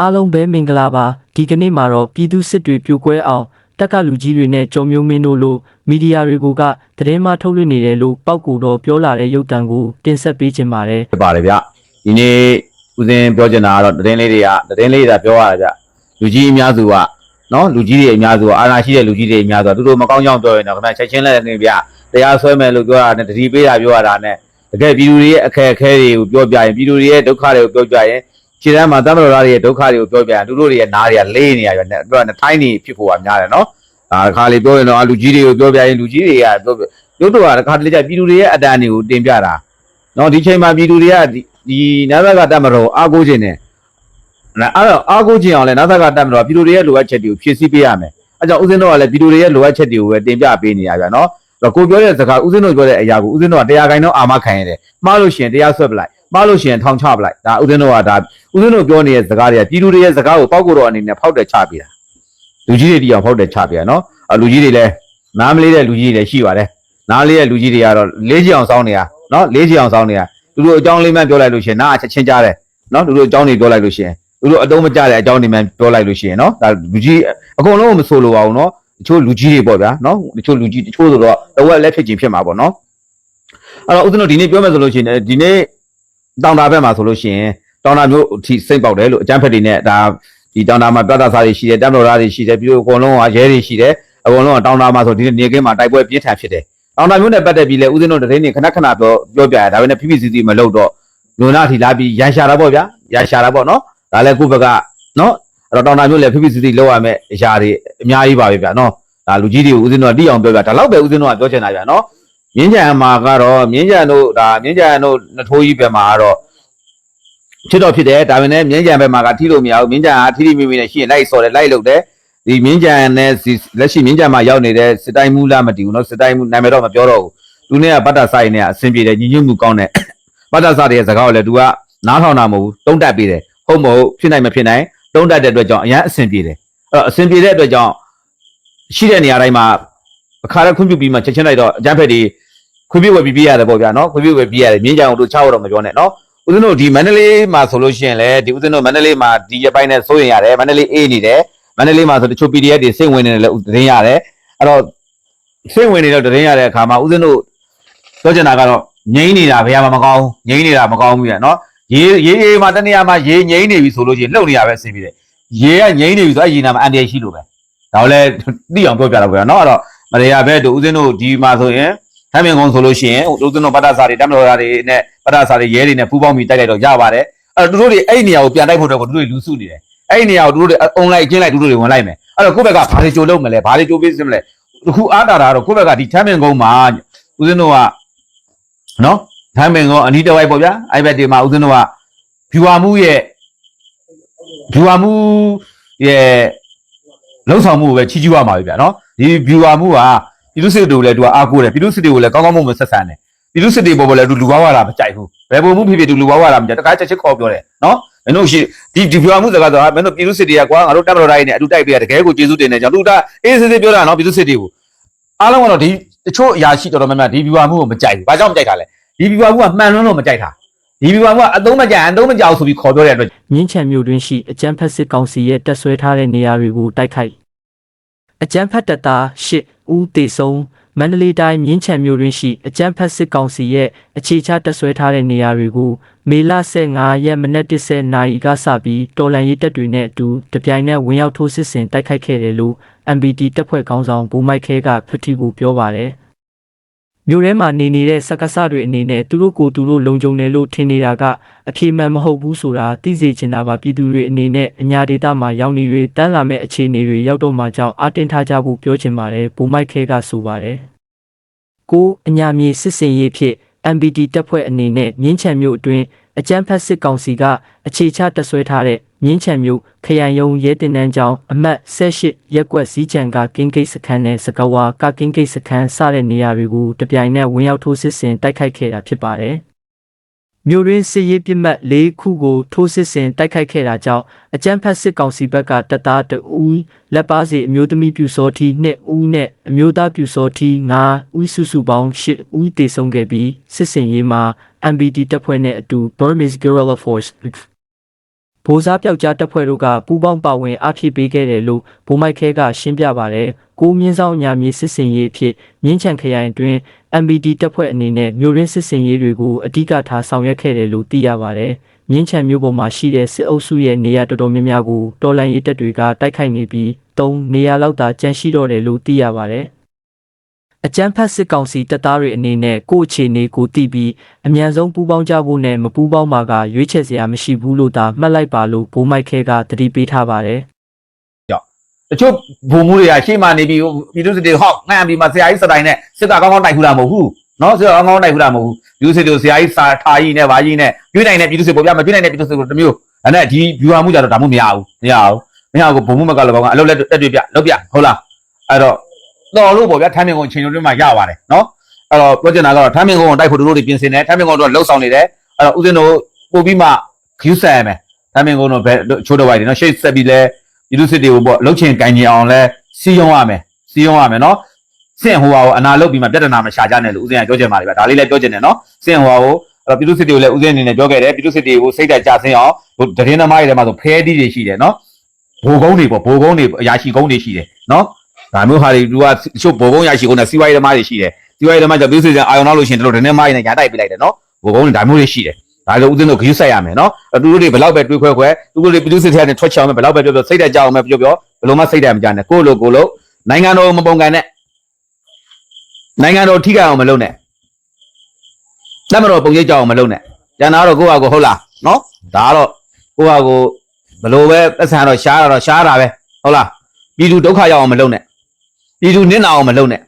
အားလုံးပဲမင်္ဂလာပါဒီကနေ့မှာတော့ပြည်သူစစ်တွေပြိုကွဲအောင်တက်ကလူကြီးတွေနဲ့ကြော်မျိုးမင်းတို့လိုမီဒီယာတွေကသတင်းမှထုတ်လွှင့်နေတယ်လို့ပောက်ကူတော့ပြောလာတဲ့ရုပ်တံကိုတင်ဆက်ပေးခြင်းပါတယ်ဖြစ်ပါတယ်ဗျဒီနေ့ဦးစင်းပြောချင်တာကတော့သတင်းလေးတွေကသတင်းလေးတွေပြောရတာဗျလူကြီးအများစုကနော်လူကြီးတွေအများစုကအာဏာရှိတဲ့လူကြီးတွေအများစုကသူတို့မကောင်းကြောင်ပြောရင်တော့ခင်ဗျချက်ချင်းလက်နေဗျတရားဆွဲမယ်လို့ပြောတာနဲ့တတိပေးတာပြောရတာနဲ့တကယ်ပြည်သူတွေရဲ့အခက်အခဲတွေကိုပြောပြရင်ပြည်သူတွေရဲ့ဒုက္ခတွေကိုပြောပြရင် ခြေတန်းမှာတမတော်သားတွေရဲ့ဒုက္ခတွေကိုပြောပြရင်သူတို့တွေရဲ့နားတွေကလေးနေရပြနဲ့ပြောတယ်ထိုင်းနေဖြစ်ဖို့ကများတယ်နော်ဒါတစ်ခါလေပြောရင်တော့အာလူကြီးတွေကိုပြောပြရင်လူကြီးတွေကပြောပြတို့တို့ကတစ်ခါတလေကျပြည်သူတွေရဲ့အတန်တွေကိုတင်ပြတာနော်ဒီချိန်မှာပြည်သူတွေကဒီဒီနာသကတက်မတော်အားကိုးခြင်းနဲ့အဲ့အဲ့တော့အားကိုးခြင်းအောင်လဲနာသကတက်မတော်ပြည်သူတွေရဲ့လိုအပ်ချက်တွေကိုဖြည့်ဆည်းပေးရမယ်အဲကြောင့်ဦးဇင်းတို့ကလည်းပြည်သူတွေရဲ့လိုအပ်ချက်တွေကိုပဲတင်ပြပေးနေရပြန်နော်အဲ့တော့ကိုပြောတဲ့စကားဦးဇင်းတို့ပြောတဲ့အရာကိုဦးဇင်းတို့ကတရားခိုင်တော့အာမခံရတယ်မှားလို့ရှိရင်တရားဆွဲပလိုက် မှားလို့ရှိရင်ထောင်ချပလိုက်ဒါဦးဇင်းတို့ကဒါဦးဇင်းတို့ပြောနေတဲ့စကားတွေကပြည်သူတွေရဲ့စကားကိုပောက်ကိုတော့အနေနဲ့ဖောက်တယ်ချပေးတာလူကြီးတွေတီအောင်ဖောက်တယ်ချပေးတာနော်အဲ့လူကြီးတွေလည်းနားမလေးတဲ့လူကြီးတွေလည်းရှိပါတယ်နားလေးတဲ့လူကြီးတွေကတော့လေးချအောင်စောင်းနေတာနော်လေးချအောင်စောင်းနေတာသူတို့အကြောင်းလေးမှပြောလိုက်လို့ရှိရင်နားအချက်ချင်းကြားတယ်နော်သူတို့အကြောင်းတွေပြောလိုက်လို့ရှိရင်သူတို့အတုံးမကြတဲ့အကြောင်းတွေမှပြောလိုက်လို့ရှိရင်နော်ဒါလူကြီးအကုန်လုံးမဆိုလိုပါဘူးနော်တချို့လူကြီးတွေပေါ့ဗျာနော်တချို့လူကြီးတချို့ဆိုတော့တဝက်လက်ဖြစ်ချင်းဖြစ်မှာပေါ့နော်အဲ့တော့ဦးဇင်းတို့ဒီနေ့ပြောမယ်ဆိုလို့ရှိရင်ဒီနေ့ တောင်တာဘက်မှာဆိုလို့ရှိရင်တောင်တာမျိုးအထိစိတ်ပေါက်တယ်လို့အကြမ်းဖက်တွေနဲ့ဒါဒီတောင်တာမှာပြတ်သားစားတွေရှိတယ်တပ်မတော်သားတွေရှိတယ်ပြီးတော့အကုန်လုံးကရဲတွေရှိတယ်အကုန်လုံးကတောင်တာမှာဆိုဒီနေ့နေကင်းမှာတိုက်ပွဲပြင်းထန်ဖြစ်တယ်တောင်တာမျိုးနဲ့ပတ်သက်ပြီးလဲဦးဇင်းတို့တရင်နေခဏခဏပြောပြောပြရဒါပေမဲ့ဖိဖိစီစီမလုပ်တော့လူနာထီလာပြီးရန်ရှာတာပေါ့ဗျာရန်ရှာတာပေါ့နော်ဒါလည်းကိုယ့်ဘက်ကနော်အဲ့တော့တောင်တာမျိုးလည်းဖိဖိစီစီလုပ်ရမယ်အရာတွေအများကြီးပါပဲဗျာနော်ဒါလူကြီးတွေကိုဦးဇင်းတို့ကတိအောင်ပြောပြဒါတော့ပဲဦးဇင်းတို့ကပြောချင်တာဗျာနော် မြင်းကြံမှာကတော့မြင်းကြံတို့ဒါမြင်းကြံတို့နှစ်ထိုးကြီးဘက်မှာကတော့ဖြစ်တော့ဖြစ်တယ်ဒါပေမဲ့မြင်းကြံဘက်မှာကထိလို့မရဘူးမြင်းကြံကထိထိမိမိနဲ့ရှိရင်လိုက်စော်တယ်လိုက်လုပ်တယ်ဒီမြင်းကြံနဲ့လက်ရှိမြင်းကြံမှာရောက်နေတဲ့စစ်တိုင်းမူလားမတည်ဘူးနော်စစ်တိုင်းမူနာမည်တော့မပြောတော့ဘူးသူနဲ့ကဗတ္တဆိုင်နဲ့အဆင်ပြေတယ်ညီညွတ်မှုကောင်းတယ်ဗတ္တဆိုင်ရဲ့စကားကိုလည်း तू ကနားထောင်တာမဟုတ်ဘူးတုံးတက်ပေးတယ်ဟုတ်မဟုတ်ဖြစ်နိုင်မဖြစ်နိုင်တုံးတက်တဲ့အတွက်ကြောင့်အရန်အဆင်ပြေတယ်အဲ့တော့အဆင်ပြေတဲ့အတွက်ကြောင့်ရှိတဲ့နေရာတိုင်းမှာအခါရခွင့်ပြုပြီးမှချက်ချင်းလိုက်တော့အကြမ်းဖက်တွေ ခွင့်ပြုဝယ်ပြီးပြရတယ်ပေါ့ဗျာနော်ခွင့်ပြုဝယ်ပြီးရတယ်မြင်းကြံတို့ချောက်တော့မပြောနဲ့နော်ဦးဇင်းတို့ဒီမန္တလေးမှာဆိုလို့ရှိရင်လည်းဒီဦးဇင်းတို့မန္တလေးမှာဒီရပိုင်းနဲ့စိုးရင်ရတယ်မန္တလေးအေးနေတယ်မန္တလေးမှာဆိုတချို့ PDF တွေစိတ်ဝင်နေတယ်လည်းသတင်းရတယ်အဲ့တော့စိတ်ဝင်နေတော့သတင်းရတဲ့အခါမှာဦးဇင်းတို့ပြောချင်တာကတော့ငိမ့်နေတာဘယ်မှာမကောင်းငိမ့်နေတာမကောင်းဘူးပြနော်ရေးရေးရေးမှာတနေရာမှာရေးငိမ့်နေပြီဆိုလို့ချင်းလှုပ်နေရပဲအဆင်ပြေတယ်ရေးကငိမ့်နေပြီဆိုအဲ့ရေနာမှာအန်တရာယ်ရှိလို့ပဲဒါကိုလည်းသိအောင်ပြောပြတော့ဗျာနော်အဲ့တော့မရေရဘဲတို့ဦးဇင်းတို့ဒီမှာဆိုရင် ထမ်းမြင်ကုန်းဆိုလို့ရှိရင်ဦးဇင်းတို့ပတ္တစာတွေတမတော်သားတွေနဲ့ပတ္တစာတွေရဲတွေနဲ့ပူးပေါင်းပြီးတိုက်လိုက်တော့ရပါတယ်အဲ့တော့သူတို့တွေအဲ့ဒီနေရာကိုပြန်တိုက်ဖို့တော့သူတို့တွေလူစုနေတယ်အဲ့ဒီနေရာကိုသူတို့တွေအုံလိုက်ကျင်းလိုက်သူတို့တွေဝင်လိုက်မယ်အဲ့တော့ကိုယ့်ဘက်ကဘာတွေကြိုလုပ်မလဲဘာတွေကြိုပေးစမလဲတခုအားတာတာတော့ကိုယ့်ဘက်ကဒီထမ်းမြင်ကုန်းမှာဦးဇင်းတို့ကနော်ထမ်းပင်ကအနီးတစ်ဝိုက်ပေါ့ဗျာအဲ့ဘက်ဒီမှာဦးဇင်းတို့ကဖြူဟာမှုရဲ့ဖြူဟာမှုရဲ့လုံဆောင်မှုကိုပဲချီးကျူးရမှာပဲဗျာနော်ဒီဖြူဟာမှုက ပြည်သူစစ်တွေကိုလည်းသူကအားကိုးတယ်ပြည်သူစစ်တွေကိုလည်းကောင်းကောင်းမွန်မွန်ဆက်ဆံတယ်ပြည်သူစစ်တွေပေါ်ပေါ်လည်းသူလူဝါဝါတာမကြိုက်ဘူးဘယ်ပုံမှုဖြစ်ဖြစ်သူလူဝါဝါတာမကြိုက်တခါချက်ချစ်ခေါ်ပြောတယ်နော်မင်းတို့ရှိဒီဒီဖြူဟာမှုစကားတော့မင်းတို့ပြည်သူစစ်တွေကကွာငါတို့တပ်မတော်တိုင်းနဲ့အတူတိုက်ပေးရတကယ်ကိုကျေးဇူးတင်တယ်ကြောင့်သူကအေးစစ်စစ်ပြောတာနော်ပြည်သူစစ်တွေကိုအားလုံးကတော့ဒီတချို့အရာရှိတော်တော်များများဒီဖြူဟာမှုကိုမကြိုက်ဘူးဘာကြောင့်မကြိုက်တာလဲဒီပြပါဘူးကမှန်လွန်းလို့မကြိုက်တာဒီပြပါဘူးကအသုံးမကြိုက်အသုံးမကြောက်ဆိုပြီးခေါ်ပြောတဲ့အတွက်မြင်းချံမြို့တွင်ရှိအကြမ်းဖက်စစ်ကောင်စီရဲ့တပ်ဆွဲထားတဲ့နေရာတွေကိုတိုက်ခိုက် အကြမ်းဖက်တပ်သား၈ဦးသေဆုံးမန္တလေးတိုင်းမြင်းချံမြို့တွင်ရှိအကြမ်းဖက်စစ်ကောင်စီရဲ့အခြေချတပ်ဆွဲထားတဲ့နေရာတွေကိုမေလ15ရက်မနက်10နာရီကစပြီးတော်လန်ရေးတပ်တွေနဲ့အတူတပြိုင်နက်ဝင်ရောက်ထိုးစစ်ဆင်တိုက်ခိုက်ခဲ့တယ်လို့ MBT တပ်ဖွဲ့ခေါင်းဆောင်ဘူမိုက်ခဲကဖတီကိုပြောပါတယ် မြို့ထဲမှာနေနေတဲ့စက္ကစတွေအနေနဲ့သူတို့ကိုယ်သူတို့လုံခြုံတယ်လို့ထင်နေတာကအပြေမှန်မဟုတ်ဘူးဆိုတာသိစေချင်တာပါပြည်သူတွေအနေနဲ့အညာဒေတာမှာရောက်နေ၍တန်းလာမဲ့အခြေအနေတွေရောက်တော့မှကြောင့်အတင်းထားကြဖို့ပြောချင်ပါတယ်ဘူမိုက်ခဲကဆိုပါတယ်ကိုအညာမြေစစ်စင်ရေးဖြစ် MBD တပ်ဖွဲ့အနေနဲ့မြင်းချံမြို့အတွင်းအကြမ်းဖက်စစ်ကောင်စီကအခြေချတပ်ဆွဲထားတဲ့မြင်းချံမြို့ခရိုင်ယုံရဲတင်တန်းကျောင်းအမှတ်18ရက်ကွက်စည်းချံကကင်းဂိတ်စခန်းနဲ့စကဝါကကင်းဂိတ်စခန်းစတဲ့နေရာတွေကိုတပြိုင်နက်ဝင်ရောက်ထိုးစစ်ဆင်တိုက်ခိုက်ခဲ့တာဖြစ်ပါတယ်။ မြို့ရင်းစစ်ရေးပစ်မှတ်၄ခုကိုထိုးစစ်ဆင်တိုက်ခိုက်ခဲ့တာကြောင့်အကြမ်းဖက်စစ်ကောင်စီဘက်ကတပ်သားတဦးလက်ပါစီအမျိုးသမီးပြူစောထီ2ဦးနဲ့အမျိုးသားပြူစောထီ9ဦးစုစုပေါင်း10ဦးတေဆုံးခဲ့ပြီးစစ်စင်ရေးမှာ MBD တပ်ဖွဲ့နဲ့အတူ Burmese Guerrilla Force ဗိုလ်စားပြောက်ကြားတပ်ဖွဲ့တို့ကပူးပေါင်းပါဝင်အားဖြည့်ပေးခဲ့တယ်လို့ဗိုလ်မိုက်ခဲကရှင်းပြပါတယ်။ ကိုမြင့်ဆောင်ညာမြေစစ်စင်ရေးအဖြစ်မြင်းချံခရိုင်အတွင်း MBD တပ်ဖွဲ့အနေနဲ့မြို့ရင်းစစ်စင်ရေးတွေကိုအဓိကထားဆောင်ရွက်ခဲ့တယ်လို့သိရပါတယ်။မြင်းချံမြို့ပေါ်မှာရှိတဲ့စစ်အုပ်စုရဲ့နေရာတော်တော်များများကိုတော်လန်ရေးတပ်တွေကတိုက်ခိုက်နေပြီး၃နေရာလောက်သာကျန်ရှိတော့တယ်လို့သိရပါတယ်။အကြမ်းဖက်စစ်ကောင်စီတပ်သားတွေအနေနဲ့ကိုယ့်အခြေအနေကိုသိပြီးအမြန်ဆုံးပူးပေါင်းကြဖို့နဲ့မပူးပေါင်းမှာကရွေးချယ်စရာမရှိဘူးလို့သာမှတ်လိုက်ပါလို့ဘိုးမိုက်ခဲကတတိပေးထားပါတယ်တ ချို့ဘုံမှုတွေကရှေ့မှာနေပြီးပြည်သူစစ်တွေဟောက်ငှမ်းပြီးမှဆရာကြီးစတိုင်နဲ့စစ်တာကောင်းကောင်းတိုက်ခုတာမဟုတ်ဘူးနော်စစ်တာကောင်းကောင်းတိုက်ခုတာမဟုတ်ဘူးပြည်သူစစ်တွေဆရာကြီးစာထားကြီးနဲ့ဗာကြီးနဲ့ကျွေးနိုင်တဲ့ပြည်သူစစ်ပေါ်ပြမကျွေးနိုင်တဲ့ပြည်သူစစ်ကိုတစ်မျိုးဒါနဲ့ဒီဗျူဟာမှုကြတော့ဒါမှမရဘူးမရဘူးမရဘူးဘုံမှုမကလည်းကောင်းကအလုပ်လက်တက်တွေ့ပြလုပ်ပြဟုတ်လားအဲ့တော့တော်လို့ပေါ့ဗျာထမ်းမင်ကုန်ချိန်တွင်းမှာရပါတယ်နော်အဲ့တော့ပြောချင်တာကတော့ထမ်းမင်ကုန်ကိုတိုက်ဖို့တို့တွေပြင်ဆင်တယ်ထမ်းမင်ကုန်တို့လှုပ်ဆောင်နေတယ်အဲ့တော့ဦးဇင်းတို့ပို့ပြီးမှခူးဆက်ရမယ်ထမ်းမင်ကုန်တို့ဘယ်ချိုးတော့ဝိုက်တယ်နော်ရှေ့ဆက်ပြီးလဲ ပြည်သူစစ်တွေကိုပေါ့လှုပ်ချင်ကန်ကြင်အောင်လဲစီးရုံးရမယ်စီးရုံးရမယ်နော်စင့်ဟိုဟာကိုအနာလုတ်ပြီးမှပြဿနာမရှာကြနဲ့လို့ဦးဇင်းကပြောချင်ပါတယ်ဗျဒါလေးလည်းပြောချင်တယ်နော်စင့်ဟိုဟာကိုအဲ့တော့ပြည်သူစစ်တွေကိုလည်းဦးဇင်းအနေနဲ့ပြောခဲ့တယ်ပြည်သူစစ်တွေကိုစိတ်တက်ကြဆင်းအောင်ဟိုတရင်သမားတွေထဲမှာဆိုဖဲတီးတွေရှိတယ်နော်ဘိုးကုန်းတွေပေါ့ဘိုးကုန်းတွေအရာရှိကုန်းတွေရှိတယ်နော်ဒါမျိုးဟာတွေသူကချို့ဘိုးကုန်းအရာရှိကုန်းနဲ့စီးပွားရေးသမားတွေရှိတယ်စီးပွားရေးသမားကြောင့်ပြည်သူစစ်အာရုံနောက်လို့ရှိရင်တို့တရင်သမားတွေနဲ့ညာတိုက်ပြလိုက်တယ်နော်ဘိုးကုန်းတွေဒါမျိုးတွေရှိတယ် ဒါလည်းဦးဇင်းတို့ဂရုစိုက်ရမယ်နော်သူတို့တွေဘယ်လောက်ပဲတွေးခွဲခွဲသူတို့တွေပြည်သူစစ်ထဲကနေထွက်ချအောင်ဘယ်လောက်ပဲပြောပြောစိတ်တက်ကြအောင်ပဲပြောပြောဘယ်လိုမှစိတ်ဓာတ်မကြနဲ့ကိုယ့်လိုကိုယ်လိုနိုင်ငံတော်မပုံကန်နဲ့နိုင်ငံတော်ထိခိုက်အောင်မလုပ်နဲ့လက်မတော်ပုံရိပ်ကြအောင်မလုပ်နဲ့ကျန်တာတော့ကိုယ့်ဟာကိုယ်ဟုတ်လားနော်ဒါကတော့ကိုယ့်ဟာကိုယ်ဘယ်လိုပဲသက်ဆန်တော့ရှားတာတော့ရှားတာပဲဟုတ်လားပြည်သူဒုက္ခရောက်အောင်မလုပ်နဲ့ပြည်သူနစ်နာအောင်မလုပ်နဲ့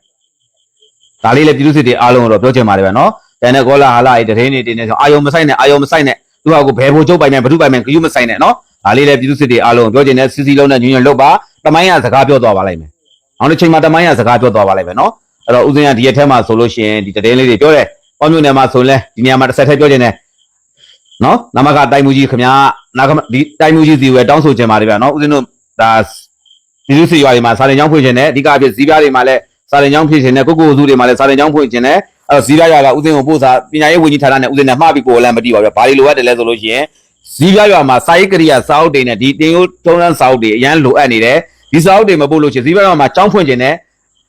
ဒါလေးလည်းပြည်သူစစ်တွေအားလုံးတော့ပြောချင်ပါတယ်ဗျနော်တန်တဲ့ကောလာဟာလာတွေတရင်နေတင်နေဆိုအာယုံမဆိုင်နဲ့အာယုံမဆိုင်နဲ့သူဟာကိုဘယ်ဘိုလ်ချုပ်ပိုင်မယ်ဘယ်သူပိုင်မယ်ဂယုမဆိုင်နဲ့နော်ဒါလေးလည်းပြည်သူစစ်တွေအားလုံးပြောချင်တဲ့စီစီလုံးနဲ့ညွညွလုပ်ပါတမိုင်းရစကားပြောသွားပါလိုက်မယ်။အောင်တစ်ချိန်မှာတမိုင်းရစကားပြောသွားပါလိုက်မယ်နော်။အဲ့တော့ဦးစင်းကဒီရက်ထဲမှာဆိုလို့ရှိရင်ဒီတည်င်းလေးတွေပြောတယ်။ပေါင်းမြို့နယ်မှာဆိုလဲဒီနေရာမှာတစ်ဆက်ထည့်ပြောခြင်းတယ်။နော်။နမကတိုင်မှုကြီးခင်ဗျာနာကဒီတိုင်မှုကြီးစီဝဲတောင်းဆိုခြင်းပါတယ်ဗျာနော်။ဦးစင်းတို့ဒါဒီလူစီရွာတွေမှာစာရင်ကျောင်းဖွင့်ခြင်းနဲ့အဓိကအဖြစ်ဇီးပြားတွေမှာလည်း စာရင်ကျောင်းဖြစ်ခြင်းနဲ့ကိုကိုစုတွေမှာလည်းစာရင်ကျောင်းဖွင့်ခြင်းနဲ့အဲ့တော့ဇီးပြားရွာကဦးစင်းကိုပို့စာပညာရေးဝန်ကြီးဌာနနဲ့ဦးစင်းနဲ့မှားပြီးပို့လည်းမတည်ပါဘူးဗျာ။ဘာတွေလိုအပ်တယ်လဲဆိုလို့ရှိရင်ဇီးပြားရွာမှာစာရေးကရိယာစာအုပ်တွေနဲ့ဒီတင်ယိုးထုံးတန်းစာအုပ်တွေအရန်လိုအပ်နေတယ်။ဒီစာအုပ်တွေမပို့လို့ရှိရင်ဇီးဘက်မှာကြောင်းဖွင့်ခြင်းနဲ့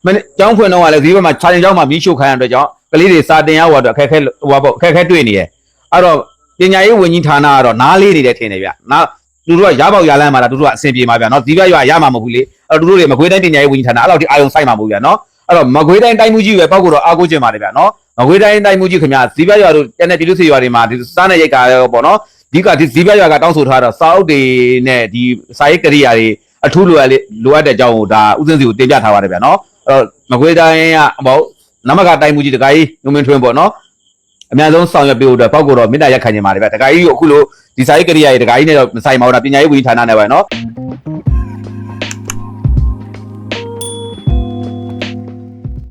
မနေ့ကြောင်းဖွင့်တော့ကလည်းဇီးဘက်မှာခြာရင်ကြောင်းမှာမီးရှို့ခိုင်းရတဲ့အတွက်ကြောင့်ကလေးတွေစာတင်ရဟိုတော့အခက်ခဲဟိုပေါ့အခက်ခဲတွေ့နေတယ်အဲ့တော့ပညာရေးဝန်ကြီးဌာနကတော့နားလေးနေတယ်ထင်တယ်ဗျနား သူတို့ကရပေါက်ရလန်းမှာလားသူတို့ကအဆင်ပြေမှာဗျနော်ဇီးဘက်ရွာရမှာမဟုတ်ဘူးလေအဲ့တော့သူတို့တွေမကွေးတိုင်းပညာရေးဝန်ကြီးဌာနအဲ့လောက်ထိအာရုံစိုက်မှာမဟုတ်ဗျနော်အဲ့တော့မကွေးတိုင်းတိုင်းမှုကြီးပဲပောက်ကတော့အားကိုးကျင်ပါတယ်ဗျနော်မကွေးတိုင်းတိုင်းမှုကြီးခင်ဗျဇီးဘက်ရွာတို့ကျန်တဲ့ပြည်သူ့စီရွာတွေမှာဒီစားနဲ့ရိတ်ကာရောပေါ့နော်ဒီကဒီဇီးဘက်ရွာကတောင်းဆိုထားတော့စာအုပ်တွေနဲ့ဒီစာရေးကရိယာတွေအထူးလိုအပ်လေလိုအပ်တဲ့အကြောင်းကိုဒါဥစဉ်စီကိုတင်ပြထားပါတယ်ဗျာနော်အဲ့တော့မကွေးတိုင်းကဟောနမကတိုင်းမှုကြီးတခါကြီးညုံမင်းထွင်းပေါ့နော်အများဆုံးဆောင်ရွက်ပေးဖို့အတွက်ပောက်ကတော့မေတ္တာရက်ခံနေပါတယ်ဗျာတခါကြီးကိုအခုလို ဒီစာရေးကရိယာတွေတခါကြီးနဲ့တော့မဆိုင်ပါဘူးဒါပညာရေးဝန်ကြီးဌာနနဲ့ပဲနော်